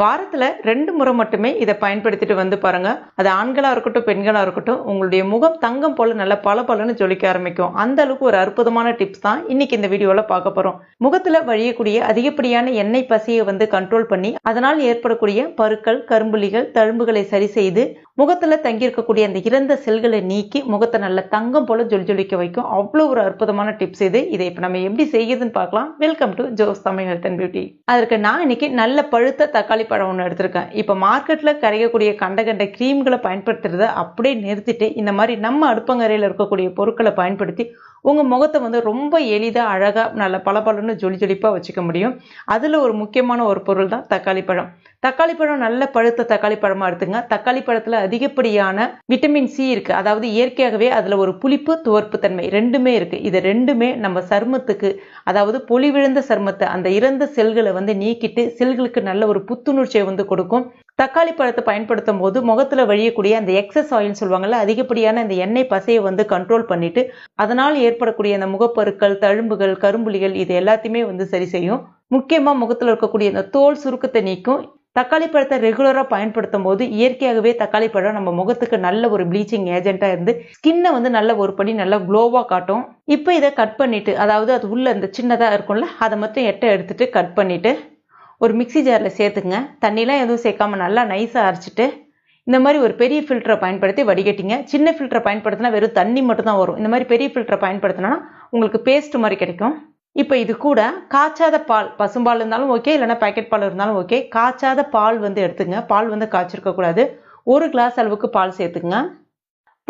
வாரத்தில் ரெண்டு முறை மட்டுமே இதை பயன்படுத்திட்டு வந்து பாருங்க. அது ஆண்களாக இருக்கட்டும் பெண்களாக இருக்கட்டும் உங்களுடைய முகம் தங்கம் போல நல்ல பல பலன்னு ஜொலிக்க ஆரம்பிக்கும். அந்த அளவுக்கு ஒரு அற்புதமான டிப்ஸ் தான் இன்னைக்கு இந்த வீடியோவில் பார்க்க போகிறோம் முகத்தில் வழியக்கூடிய அதிகப்படியான எண்ணெய் பசியை வந்து கண்ட்ரோல் பண்ணி அதனால் ஏற்படக்கூடிய பருக்கள் கரும்புலிகள் தழும்புகளை சரி செய்து முகத்தில் தங்கியிருக்கக்கூடிய அந்த இறந்த செல்களை நீக்கி முகத்தை நல்ல தங்கம் போல ஜொலி ஜொலிக்க வைக்கும். அவ்வளோ ஒரு அற்புதமான டிப்ஸ் இது. இதை இப்போ நம்ம எப்படி செய்யுதுன்னு பார்க்கலாம். Welcome to Jo's Tamil health and beauty அதற்கு நான் இன்னைக்கு நல்ல பழுத்த தக்காளி பழம் ஒன்று எடுத்திருக்கேன். இப்போ மார்க்கெட்டில் கரையக்கூடிய கண்ட கண்ட க்ரீம்களை பயன்படுத்துறத அப்படியே நிறுத்திட்டு இந்த மாதிரி நம்ம அடுப்பங்கரையில் இருக்கக்கூடிய பொருட்களை பயன்படுத்தி உங்கள் முகத்தை வந்து ரொம்ப எளிதாக அழகாக நல்ல பளபளன்னு ஜொலி ஜொலிப்பாக வச்சுக்க முடியும். அதில் ஒரு முக்கியமான ஒரு பொருள் தான் தக்காளி பழம். தக்காளி பழம் நல்ல பழுத்த தக்காளி பழமாக எடுத்துங்க. தக்காளி பழத்தில் அதிகப்படியான விட்டமின் சி இருக்குது அதாவது இயற்கையாகவே அதில் ஒரு புளிப்பு துவர்ப்பு தன்மை ரெண்டுமே இருக்குது இது ரெண்டுமே நம்ம சருமத்துக்கு அதாவது பொலிவிழுந்த சருமத்தை அந்த இறந்த செல்களை வந்து நீக்கிட்டு செல்களுக்கு நல்ல ஒரு புத்துணர்ச்சியை வந்து கொடுக்கும். தக்காளி பழத்தை பயன்படுத்தும் போது முகத்தில் வழியக்கூடிய அந்த எக்ஸஸ் ஆயில்னு சொல்லுவாங்கல்ல அதிகப்படியான அந்த எண்ணெய் பசையை வந்து கண்ட்ரோல் பண்ணிட்டு அதனால் ஏற்படக்கூடிய அந்த முகப்பருக்கள் தழும்புகள் கரும்புலிகள் இது எல்லாத்தையுமே வந்து சரி செய்யும். முக்கியமாக முகத்தில் இருக்கக்கூடிய அந்த தோல் சுருக்கத்தை நீக்கும். தக்காளி பழத்தை ரெகுலராக பயன்படுத்தும் போது இயற்கையாகவே தக்காளி பழம் நம்ம முகத்துக்கு நல்ல ஒரு ப்ளீச்சிங் ஏஜென்ட்டாக இருந்து ஸ்கின்னை வந்து நல்ல ஒரு படி நல்லா க்ளோவாக காட்டும். இப்போ இதை கட் பண்ணிவிட்டு அதாவது அது உள்ள இந்த சின்னதாக இருக்கும்ல அதை மட்டும் எட்டை எடுத்துட்டு கட் பண்ணிவிட்டு ஒரு மிக்சி ஜாரில் சேர்த்துக்குங்க தண்ணிலாம் எதுவும் சேர்க்காம நல்லா நைஸாக அரைச்சிட்டு இந்த மாதிரி ஒரு பெரிய ஃபில்டரை பயன்படுத்தி வடிகட்டிங்க. சின்ன ஃபில்டரை பயன்படுத்தினா வெறும் தண்ணி மட்டும் தான் வரும். இந்த மாதிரி பெரிய ஃபில்டரை பயன்படுத்தினா உங்களுக்கு பேஸ்ட் மாதிரி கிடைக்கும். இப்போ இது கூட காய்ச்சாத பால் பசும்பால் இருந்தாலும் ஓகே இல்லைனா பேக்கெட் பால் இருந்தாலும் ஓகே காய்ச்சாத பால் வந்து எடுத்துங்க. பால் வந்து காய்ச்சிருக்கக்கூடாது ஒரு கிளாஸ் அளவுக்கு பால் சேர்த்துக்குங்க.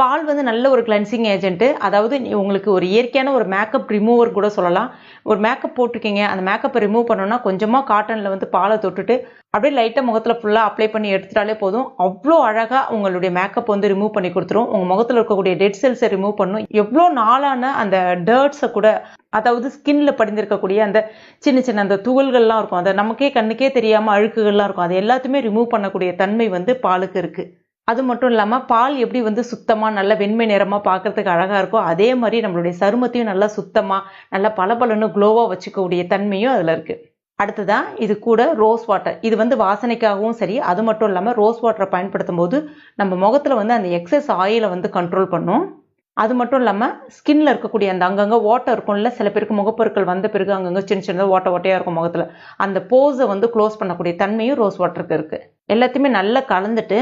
பால் வந்து நல்ல ஒரு கிளென்சிங் ஏஜென்ட்டு அதாவது உங்களுக்கு ஒரு இயற்கையான ஒரு மேக்கப் ரிமூவர் கூட சொல்லலாம். ஒரு மேக்கப் போட்டிருக்கீங்க அந்த மேக்கப்பை ரிமூவ் பண்ணோன்னா கொஞ்சமாக காட்டனில் வந்து பாலை தொட்டுட்டு அப்படியே லைட்டாக முகத்தில் ஃபுல்லாக அப்ளை பண்ணி எடுத்துட்டாலே போதும். அவ்வளோ அழகாக உங்களுடைய மேக்கப் வந்து ரிமூவ் பண்ணி கொடுத்துரும். உங்கள் முகத்தில் இருக்கக்கூடிய டெட் செல்ஸை ரிமூவ் பண்ணும். எவ்வளோ நாளான அந்த டர்ட்ஸை கூட அதாவது ஸ்கின்ல படிந்திருக்கக்கூடிய அந்த சின்ன சின்ன அந்த துகள்கள்லாம் இருக்கும். அதை நமக்கே கண்ணுக்கே தெரியாமல் அழுக்குகள்லாம் இருக்கும். அது எல்லாத்தையுமே ரிமூவ் பண்ணக்கூடிய தன்மை வந்து பாலுக்கு இருக்குது அது மட்டும் இல்லாமல் பால் எப்படி வந்து சுத்தமாக நல்ல வெண்மை நிறமாக பார்க்கறதுக்கு அழகாக இருக்கோ அதே மாதிரி நம்மளுடைய சருமத்தையும் நல்லா சுத்தமாக நல்லா பளபளன்னு க்ளோவாக வச்சுக்கக்கூடிய தன்மையும் அதில் இருக்குது அடுத்ததாக இது கூட ரோஸ் வாட்டர் இது வந்து வாசனைக்காகவும் சரி அது மட்டும் இல்லாமல் ரோஸ் வாட்டரை பயன்படுத்தும் போது நம்ம முகத்தில் வந்து அந்த எக்ஸஸ் ஆயிலை வந்து கண்ட்ரோல் பண்ணும். அது மட்டும் இல்லாமல் ஸ்கின்ல இருக்கக்கூடிய அந்த அங்கங்கே ஓட்டை இருக்கும்ல சில பேருக்கு முகப்பொருட்கள் வந்த பிறகு அங்கங்கே சின்ன சின்னதாக ஓட்ட ஓட்டையாக இருக்கும் முகத்தில். அந்த போஸை வந்து க்ளோஸ் பண்ணக்கூடிய தன்மையும் ரோஸ் வாட்டருக்கு இருக்குது எல்லாத்தையுமே நல்லா கலந்துட்டு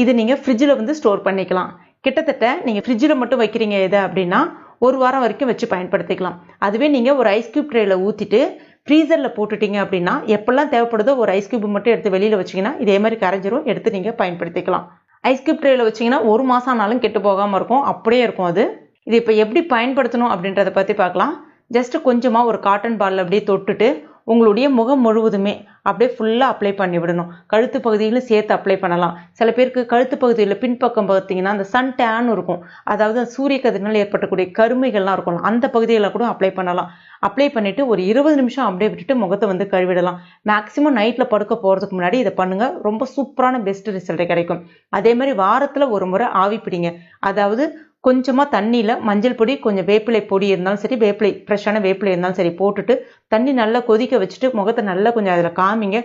இது நீங்கள் ஃப்ரிட்ஜில் வந்து ஸ்டோர் பண்ணிக்கலாம். கிட்டத்தட்ட நீங்கள் ஃப்ரிட்ஜில் மட்டும் வைக்கிறீங்க எது அப்படின்னா ஒரு வாரம் வரைக்கும் வச்சு பயன்படுத்திக்கலாம். அதுவே நீங்கள் ஒரு ஐஸ் கியூப் ட்ரேயில் ஊற்றிட்டு ஃப்ரீசரில் போட்டுட்டீங்க அப்படின்னா எப்பெல்லாம் தேவைப்படுதோ ஒரு ஐஸ் கியூப் மட்டும் எடுத்து வெளியில் வச்சிங்கன்னா இதே மாதிரி கரைஞ்சிரும் எடுத்து நீங்கள் பயன்படுத்திக்கலாம். ஐஸ் கியூப் ட்ரேயில் வச்சிங்கன்னா ஒரு மாதம் ஆனாலும் கெட்டு போகாமல் இருக்கும். அப்படியே இருக்கும் அது. இது இப்போ எப்படி பயன்படுத்தணும் அப்படின்றத பற்றி பார்க்கலாம். ஜஸ்ட் கொஞ்சமாக ஒரு காட்டன் பாலில் அப்படியே தொட்டுட்டு உங்களுடைய முகம் முழுவதுமே அப்படியே ஃபுல்லாக அப்ளை பண்ணி விடணும். கழுத்து பகுதியிலும் சேர்த்து அப்ளை பண்ணலாம். சில பேருக்கு கழுத்து பகுதியில் பின்பக்கம் பார்த்தீங்கன்னா அந்த சன் டேன் இருக்கும். அதாவது சூரிய கதிரினால் ஏற்பட்டக்கூடிய கருமைகள்லாம் இருக்கும். அந்த பகுதியில் கூட அப்ளை பண்ணலாம். அப்ளை பண்ணிவிட்டு ஒரு இருபது நிமிஷம் அப்படியே விட்டுட்டு முகத்தை வந்து கழுவிடலாம். மேக்ஸிமம் நைட்டில் படுக்க போகிறதுக்கு முன்னாடி இதை பண்ணுங்கள் ரொம்ப சூப்பரான பெஸ்ட் ரிசல்ட் கிடைக்கும். அதே மாதிரி வாரத்தில் ஒரு முறை ஆவி பிடிங்க. அதாவது கொஞ்சமாக தண்ணியில் மஞ்சள் பொடி கொஞ்சம் வேப்பிலை பொடி இருந்தாலும் சரி வேப்பிலை ஃப்ரெஷ்ஷான வேப்பிலை இருந்தாலும் சரி போட்டுட்டு தண்ணி நல்லா கொதிக்க வச்சுட்டு முகத்தை நல்லா கொஞ்சம் அதில் காமிங்க.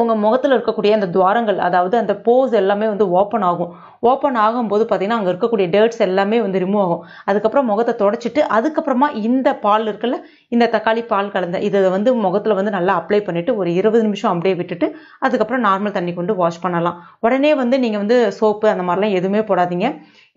உங்கள் முகத்தில் இருக்கக்கூடிய அந்த துவாரங்கள் அதாவது அந்த போஸ் எல்லாமே வந்து ஓப்பன் ஆகும். ஓப்பன் ஆகும்போது பார்த்தீங்கன்னா அங்கே இருக்கக்கூடிய டேர்ட்ஸ் எல்லாமே வந்து ரிமூவ் ஆகும். அதுக்கப்புறம் முகத்தை தொடச்சிட்டு அதுக்கப்புறமா இந்த பால் இருக்குல்ல இந்த தக்காளி பால் கலந்த இதை வந்து முகத்தில் வந்து நல்லா அப்ளை பண்ணிவிட்டு ஒரு இருபது நிமிஷம் அப்படியே விட்டுட்டு அதுக்கப்புறம் நார்மல் தண்ணி கொண்டு வாஷ் பண்ணலாம். உடனே வந்து நீங்கள் வந்து சோப்பு அந்த மாதிரிலாம் எதுவுமே போடாதீங்க.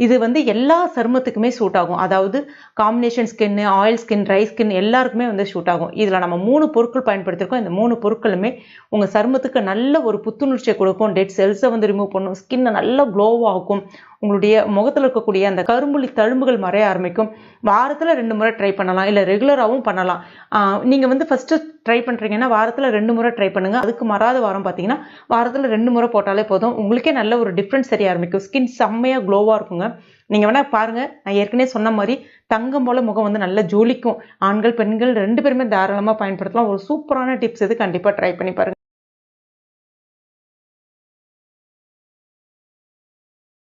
இது வந்து எல்லா சருமத்துக்குமே சூட் ஆகும். அதாவது combination skin oil skin dry skin எல்லாருக்குமே வந்து சூட் ஆகும். இதில் நம்ம மூணு பொருட்கள் பயன்படுத்திருக்கோம். இந்த மூணு பொருட்களுமே உங்கள் சருமத்துக்கு நல்ல ஒரு புத்துணர்ச்சியை கொடுக்கும். டெட் செல்ஸை வந்து ரிமூவ் பண்ணும். ஸ்கின்னை நல்லா க்ளோவாகும் உங்களுடைய முகத்தில் இருக்கக்கூடிய அந்த கரும்புலி தழும்புகள் மறைய ஆரம்பிக்கும். வாரத்தில் ரெண்டு முறை ட்ரை பண்ணலாம். இல்லை ரெகுலராகவும் பண்ணலாம். பண்ணலாம். நீங்கள் வந்து ஃபஸ்ட்டு ட்ரை பண்ணுறீங்கன்னா வாரத்தில் ரெண்டு முறை ட்ரை பண்ணுங்கள் அதுக்கு மறாத வாரம் பார்த்தீங்கன்னா வாரத்தில் ரெண்டு முறை போட்டாலே போதும். உங்களுக்கே நல்ல ஒரு டிஃப்ரென்ஸ் தெரிய ஆரம்பிக்கும். ஸ்கின் செம்மையாக க்ளோவாக இருக்குங்க. நீங்கள் வேணால் பாருங்கள் நான் ஏற்கனவே சொன்ன மாதிரி தங்கம் போல முகம் வந்து நல்லா ஜோலிக்கும். ஆண்கள் பெண்கள் ரெண்டு பேருமே தாராளமாக பயன்படுத்தலாம். ஒரு சூப்பரான டிப்ஸ் இது. கண்டிப்பாக ட்ரை பண்ணி பாருங்கள்